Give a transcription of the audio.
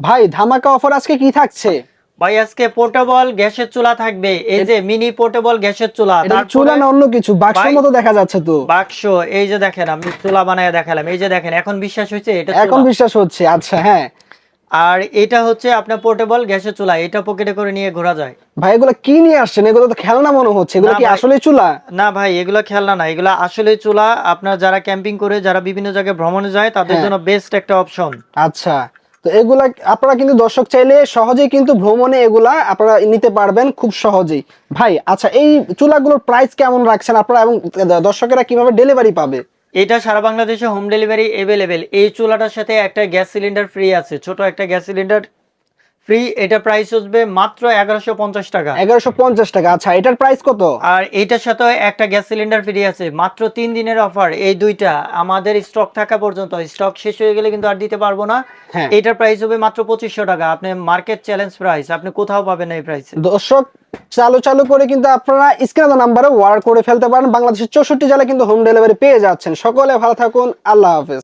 ভাই ধামাকা অফার আজকে কি থাকছে? ভাই আজকে পোর্টেবল গ্যাসের চুলা থাকবে। এই যে মিনি পোর্টেবল গ্যাসের চুলা চুলা না অন্য কিছু? বাক্সের মতো দেখা যাচ্ছে তো। বাক্স এই যে দেখেন আমি চুলা বানায় দেখালাম। এই যে দেখেন এখন বিশ্বাস হয়েছে এটা এখন বিশ্বাস হচ্ছে আচ্ছা হ্যাঁ। আর এটা হচ্ছে আপনার পোর্টেবল গ্যাসের চুলা এটা পকেটে করে নিয়ে ঘোরা যায়। ভাই এগুলো কি নিয়ে আসছেন? এগুলো তো খেলনা মনে হচ্ছে। এগুলো কি। আসলে চুলা? না ভাই এগুলো খেলনা না। এগুলো আসলে চুলা। আপনার যারা ক্যাম্পিং করে যারা বিভিন্ন জায়গায় ভ্রমণে যায় তাদের হ্যাঁ। জন্য বেস্ট একটা অপশন আচ্ছা। তো এগুলা আপনারা কিন্তু দর্শক চাইলে সহজেই কিন্তু ভ্রমণে এগুলা আপনারা নিতে পারবেন খুব সহজেই। ভাই আচ্ছা এই চুলাগুলোর প্রাইস কেমন রাখছেন আপনারা এবং দর্শকেরা কীভাবে ডেলিভারি পাবে? এটা সারা বাংলাদেশে হোম ডেলিভারি অ্যাভেলেবেল এই চুলাটার সাথে একটা গ্যাস সিলিন্ডার ফ্রি আছে, ছোট একটা গ্যাস সিলিন্ডার ফ্রি এটা প্রাইস আসবে মাত্র এগারোশো পঞ্চাশ টাকা। এগারোশো পঞ্চাশ টাকা। আচ্ছা এটার প্রাইস কত? আর এইটার সাথে একটা গ্যাস সিলিন্ডার ফ্রি আছে মাত্র তিন দিনের অফার এই দুইটা। আমাদের স্টক থাকা পর্যন্ত স্টক শেষ হয়ে গেলে কিন্তু আর দিতে পারব না। হ্যাঁ। এটার প্রাইস হবে মাত্র পঁচিশশো টাকা। আপনি মার্কেট চ্যালেঞ্জ প্রাইস আপনি কোথাও পাবেন এই প্রাইসে দর্শক চালু চালু করে কিন্তু আপনারা স্ক্রিনে নাম্বারে ওয়ার করে ফেলতে পারেন। বাংলাদেশের চৌষট্টি জেলায় কিন্তু হোম ডেলিভারি পেয়ে যাচ্ছেন। সকলে ভালো থাকুন আল্লাহ হাফেজ।